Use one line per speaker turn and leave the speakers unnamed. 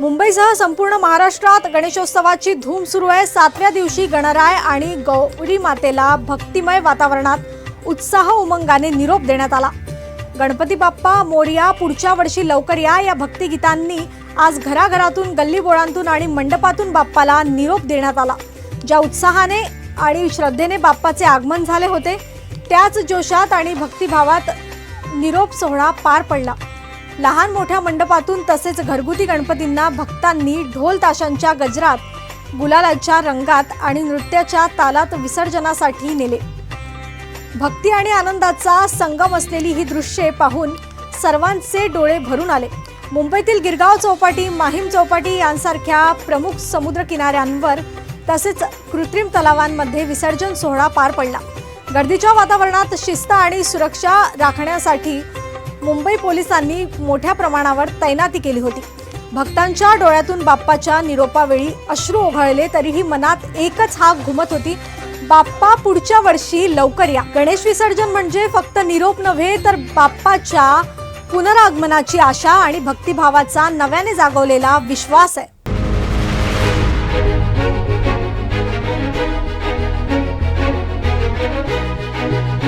मुंबईसह संपूर्ण महाराष्ट्रात गणेशोत्सवाची धूम सुरू आहे. सातव्या दिवशी गणराय आणि गौरी मातेला भक्तिमय वातावरणात उत्साह उमंगाने निरोप देण्यात आला. गणपती बाप्पा मोरिया पुढच्या वर्षी लवकर या या भक्तिगीतांनी आज घराघरातून गल्लीबोळांतून आणि मंडपातून बाप्पाला निरोप देण्यात आला. ज्या उत्साहाने आणि श्रद्धेने बाप्पाचे आगमन झाले होते त्याच जोशात आणि भक्तिभावात निरोप सोहळा पार पडला. लहान मोठ्या मंडपातून तसेच घरगुती गणपतींना भक्तांनी ढोल ताशांच्या गजरात गुलालाच्या रंगात आणि नृत्याच्या तालात विसर्जनासाठी नेले. भक्ती आणि आनंदाचा संगम असलेली ही दृश्ये पाहून सर्वांचे डोळे भरून आले. मुंबईतील गिरगाव चौपाटी माहीम चौपाटी यांसारख्या प्रमुख समुद्र किनाऱ्यांवर तसेच कृत्रिम तलावांमध्ये विसर्जन सोहळा पार पडला. गर्दीच्या वातावरणात शिस्त आणि सुरक्षा राखण्यासाठी मुंबई पोलिसांनी मोठ्या प्रमाणावर तैनाती केली होती. भक्तांच्या डोळ्यातून बाप्पाच्या निरोपावेळी अश्रू ओघळले तरीही मनात एकच हाक घुमत होती. बाप्पा पुढच्या वर्षी लवकर या. गणेश विसर्जन म्हणजे फक्त निरोप नव्हे तर बाप्पाच्या पुनरागमनाची आशा आणि भक्तिभावाचा नव्याने जागवलेला विश्वास आहे.